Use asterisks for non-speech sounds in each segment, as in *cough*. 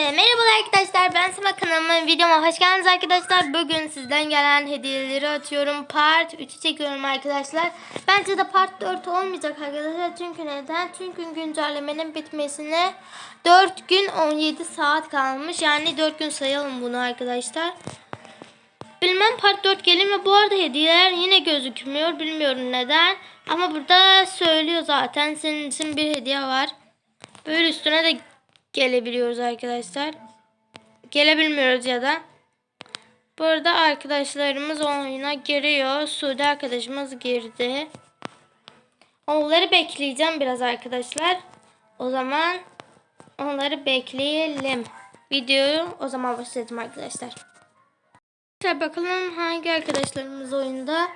Merhabalar arkadaşlar. Ben Sema kanalıma videoma hoş geldiniz arkadaşlar. Bugün sizden gelen hediyeleri atıyorum. Part 3'ü çekiyorum arkadaşlar. Bence de part 4 olmayacak arkadaşlar. Çünkü neden? Çünkü güncellemenin bitmesine 4 gün 17 saat kalmış. Yani 4 gün sayalım bunu arkadaşlar. Bilmem part 4 gelir mi? Bu arada hediyeler yine gözükmüyor. Bilmiyorum neden. Ama burada söylüyor zaten. Senin için bir hediye var. Böyle üstüne de gelebiliyoruz arkadaşlar. Gelebilmiyoruz ya da. Burada arkadaşlarımız oyuna giriyor. Suudi arkadaşımız girdi. Onları bekleyeceğim biraz arkadaşlar. O zaman onları bekleyelim. Videoyu o zaman başlayalım arkadaşlar. Arkadaşlar bakalım hangi arkadaşlarımız oyunda.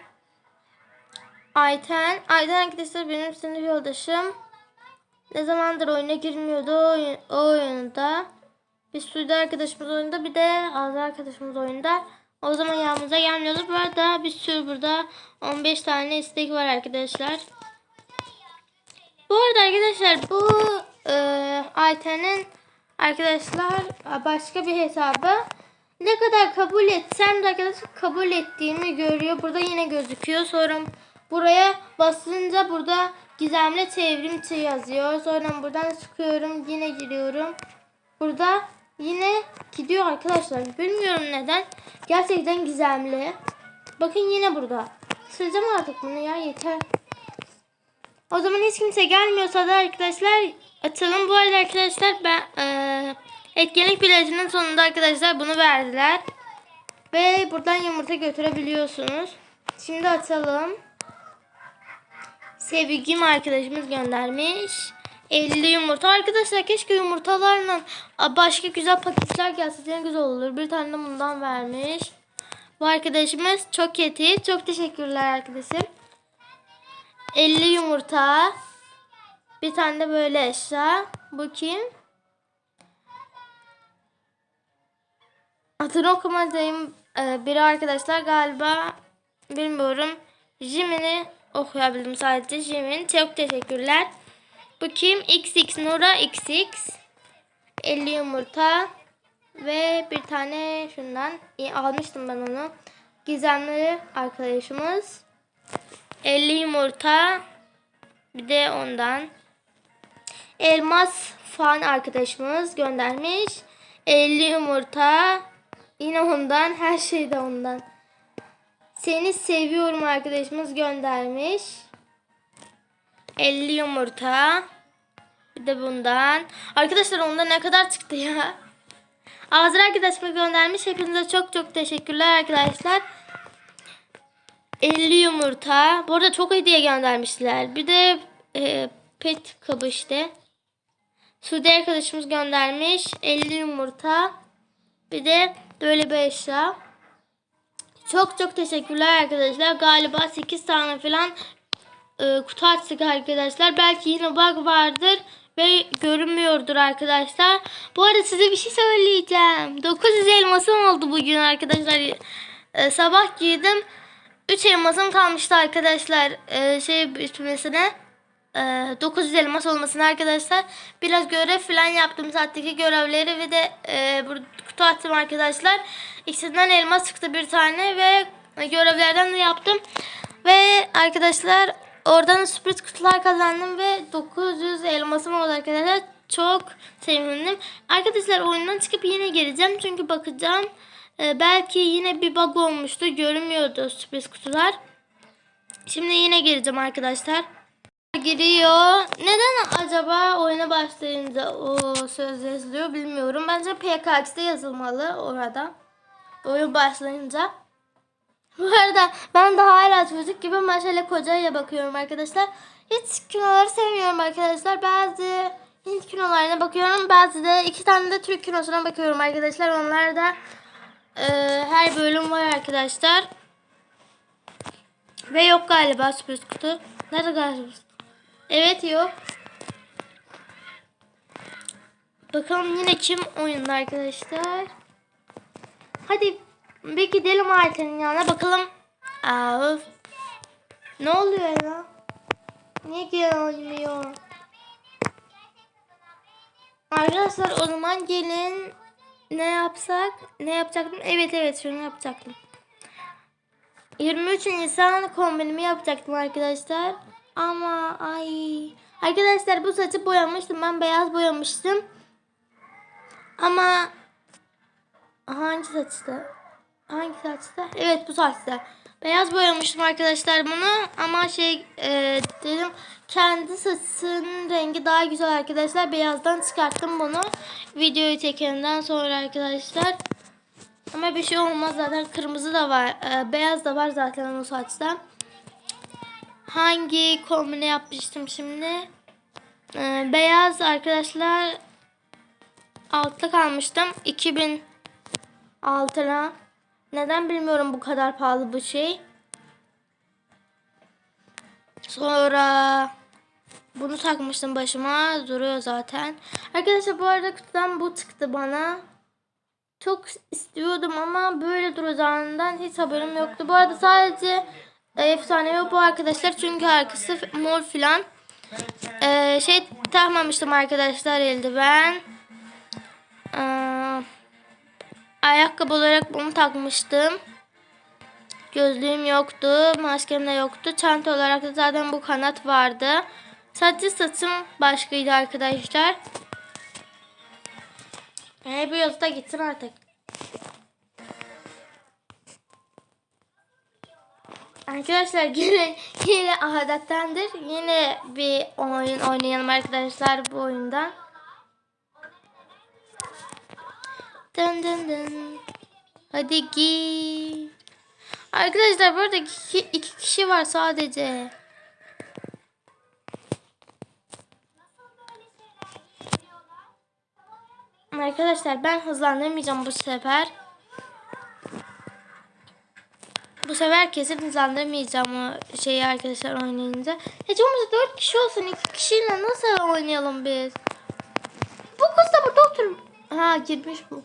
Ayten. Ayten arkadaşlar benim sınıf yoldaşım. Ne zamandır oyuna girmiyordu o, oyun, o oyunda. Bir Suudi arkadaşımız oyunda bir de Azra arkadaşımız oyunda. O zaman yanımıza gelmiyordu. Bu arada bir sürü burada 15 tane istek var arkadaşlar. Bu arada arkadaşlar bu e, Ayten'in arkadaşlar başka bir hesabı. Ne kadar kabul etsem de arkadaşlar kabul ettiğimi görüyor. Burada yine gözüküyor. Sonra buraya basınca burada gizemli çevrimçi yazıyor. Sonra buradan çıkıyorum. Yine giriyorum. Burada yine gidiyor arkadaşlar. Bilmiyorum neden. Gerçekten gizemli. Bakın yine burada. Sileceğim artık bunu ya yeter. O zaman hiç kimse gelmiyorsa da arkadaşlar açalım. Bu arada arkadaşlar ben eee etkinlik biletinin sonunda arkadaşlar bunu verdiler. Ve buradan yumurta götürebiliyorsunuz. Şimdi açalım. Sevgim arkadaşımız göndermiş. 50 yumurta. Arkadaşlar keşke yumurtalarla başka güzel paketler gelse ne güzel olur. Bir tane de bundan vermiş. Bu arkadaşımız çok kötü. Çok teşekkürler arkadaşım. 50 yumurta. Bir tane de böyle eşya. Bu kim? Adını okumadığım e, biri arkadaşlar galiba bilmiyorum. Jimin'i okuyabildim sadece. Jimin çok teşekkürler. Bu kim? XX Nura XX. 50 yumurta ve bir tane şundan almıştım ben onu. Gizemli arkadaşımız. 50 yumurta bir de ondan. Elmas fan arkadaşımız göndermiş. 50 yumurta yine ondan her şey de ondan. Seni seviyorum arkadaşımız göndermiş. 50 yumurta. Bir de bundan. Arkadaşlar onda ne kadar çıktı ya? Azra arkadaşımız göndermiş. Hepinize çok çok teşekkürler arkadaşlar. 50 yumurta. Bu arada çok hediye göndermişler. Bir de e, pet kabı işte. Suudi arkadaşımız göndermiş. 50 yumurta. Bir de böyle bir eşya. Çok çok teşekkürler arkadaşlar. Galiba 8 tane falan e, kutu açtık arkadaşlar. Belki yine bug vardır ve görünmüyordur arkadaşlar. Bu arada size bir şey söyleyeceğim. 900 elmasım oldu bugün arkadaşlar. E, sabah giydim. 3 elmasım kalmıştı arkadaşlar. E, şey bitmesine. E, 900 elmas olmasına arkadaşlar. Biraz görev falan yaptım saatteki görevleri ve de e, burada kutu attım arkadaşlar. İkisinden elmas çıktı bir tane ve görevlerden de yaptım. Ve arkadaşlar oradan sürpriz kutular kazandım ve 900 elmasım oldu arkadaşlar. Çok sevindim. Arkadaşlar oyundan çıkıp yine geleceğim çünkü bakacağım. Ee, belki yine bir bug olmuştu. Görünmüyordu sürpriz kutular. Şimdi yine gireceğim arkadaşlar. Giriyor. Neden acaba oyuna başlayınca o söz yazılıyor bilmiyorum. Bence PKX'de yazılmalı orada. Oyun başlayınca. Bu arada ben de hala çocuk gibi Maşale Koca'ya bakıyorum arkadaşlar. Hiç kinoları sevmiyorum arkadaşlar. Bazı Hint kinolarına bakıyorum. Bazı da iki tane de Türk kinosuna bakıyorum arkadaşlar. Onlar da e, her bölüm var arkadaşlar. Ve yok galiba sürpriz kutu. Nerede galiba? Evet yok. Bakalım yine kim oyunda arkadaşlar. Hadi bir gidelim Ayten'in yanına bakalım. Aa, ne oluyor ya? Niye gelmiyor? Arkadaşlar o zaman gelin ne yapsak? Ne yapacaktım? Evet evet şunu yapacaktım. 23 Nisan kombinimi yapacaktım arkadaşlar. Ama ay. Arkadaşlar bu saçı boyamıştım. Ben beyaz boyamıştım. Ama hangi saçta? Hangi saçta? Evet bu saçta. Beyaz boyamıştım arkadaşlar bunu ama şey e, dedim kendi saçının rengi daha güzel arkadaşlar. Beyazdan çıkarttım bunu. Videoyu çekenden sonra arkadaşlar. Ama bir şey olmaz zaten kırmızı da var. e, beyaz da var zaten o saçta. Hangi kombine yapmıştım şimdi? E, beyaz arkadaşlar altta kalmıştım. 2000 altına. Neden bilmiyorum bu kadar pahalı bu şey. Sonra bunu takmıştım başıma. Duruyor zaten. Arkadaşlar bu arada kutudan bu çıktı bana. Çok istiyordum ama böyle duracağından hiç haberim yoktu. Bu arada sadece e, efsane bu arkadaşlar. Çünkü arkası mor filan. Ee, şey takmamıştım arkadaşlar eldiven. Ee, ayakkabı olarak bunu takmıştım. Gözlüğüm yoktu. Maskem de yoktu. Çanta olarak da zaten bu kanat vardı. Sadece saçım başkaydı arkadaşlar. E, bu yazı da gitsin artık. Arkadaşlar yine yine adettendir. Yine bir oyun oynayalım arkadaşlar bu oyundan. Dın dın dın. Hadi git. Arkadaşlar burada iki, iki kişi var sadece. Arkadaşlar ben hızlandıramayacağım bu sefer. Bu sefer kesin hızlandıramayacağım o şeyi arkadaşlar oynayınca. Hiç olmazsa 4 kişi olsun 2 kişiyle nasıl oynayalım biz? Bu kız da burada otur. Ha girmiş bu.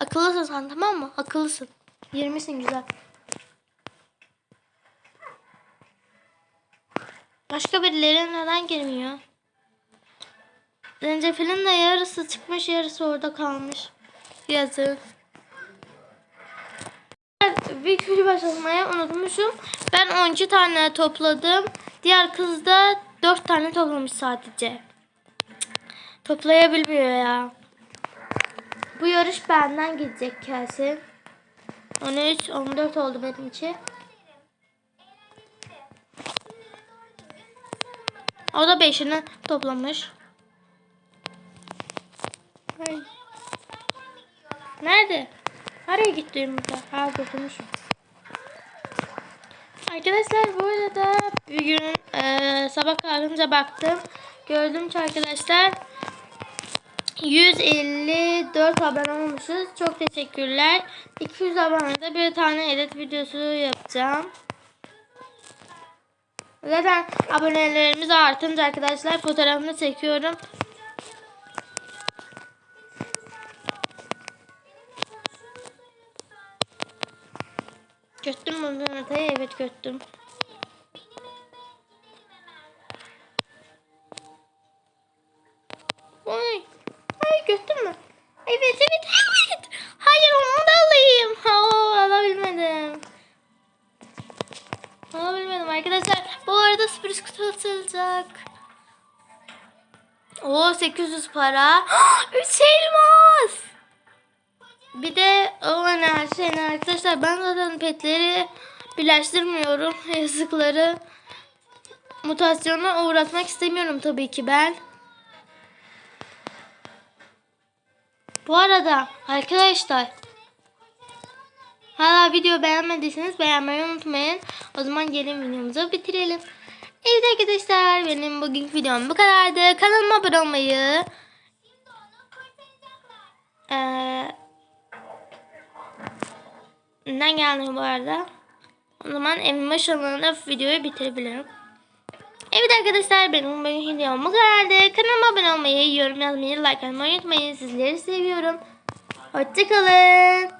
Akıllısın sen tamam mı? Akıllısın. 20'sin güzel. Başka birileri neden girmiyor? Zencefilin de yarısı çıkmış yarısı orada kalmış. Yazık. Videoyu başlatmayı unutmuşum. Ben 12 tane topladım. Diğer kız da 4 tane toplamış sadece. Toplayabilmiyor ya. Bu yarış benden gidecek kesin. 13, 14 oldu benim için. O da 5'ini toplamış. Nerede? Nereye gitti yumurta? Ha dokunmuş. Arkadaşlar bu arada bir e, sabah kalkınca baktım. Gördüm ki arkadaşlar 154 abone olmuşuz. Çok teşekkürler. 200 abonede bir tane edit videosu yapacağım. Zaten abonelerimiz artınca arkadaşlar fotoğrafını çekiyorum. Göttüm mü yumurtayı? Evet göttüm. Oy. Ay göttün mü? Evet evet evet. Hayır onu da alayım. Ha, alabilmedim. Alabilmedim arkadaşlar. Bu arada sürpriz kutu atılacak. Oo 800 para. *gasps* 3 elmas. Bir de o şeyin arkadaşlar ben zaten petleri birleştirmiyorum. *laughs* Yazıkları mutasyona uğratmak istemiyorum tabii ki ben. Bu arada arkadaşlar hala video beğenmediyseniz beğenmeyi unutmayın. O zaman gelin videomuzu bitirelim. Evet arkadaşlar benim bugünkü videom bu kadardı. Kanalıma abone olmayı Neden geldi bu arada? O zaman evin başında videoyu bitirebilirim. Evet arkadaşlar benim bugün videom bu kadardı. Kanalıma abone olmayı, yorum yazmayı, like atmayı unutmayın. Sizleri seviyorum. Hoşçakalın.